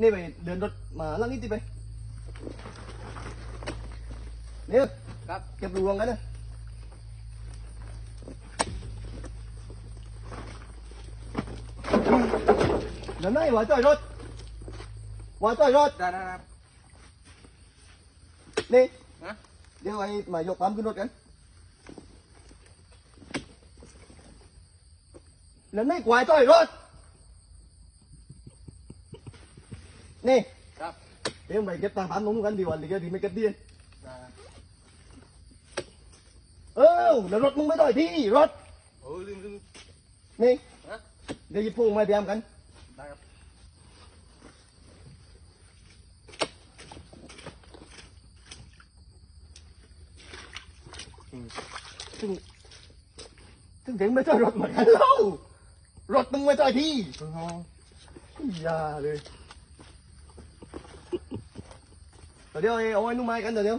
นี่ไปเดินรถมาล่างนี้ติไปเนี่ยครับเก็บรวงกันนะเดี๋ยวไหนว่าจ่อยรถว่าจ่อยรถได้ได้ครับนี่นะเดี๋ยวไอ้มายกปั๊มขึ้นรถกันแล้วไม่กวายต้อยรถ นี่ครับเดี๋ยวไปเก็บตังค์ปั๊มนู้นกันดีกว่าดีก็ดีไม่เก็บเดียนได้ครับเออแล้วรถมึงไม่ต้อยที่รถโอ้ยลืมลืมนี่นะเดี๋ยวหยิบพวงมาเตรียมกันได้ครับซึ่งซึ่งถึงไม่ต้อยรถเหมือนกันเล่ารถมึงไม่ต้อยที่อย่าเลย เดี๋ยวเอาไอ้นุ่มไม้กันเดี๋ย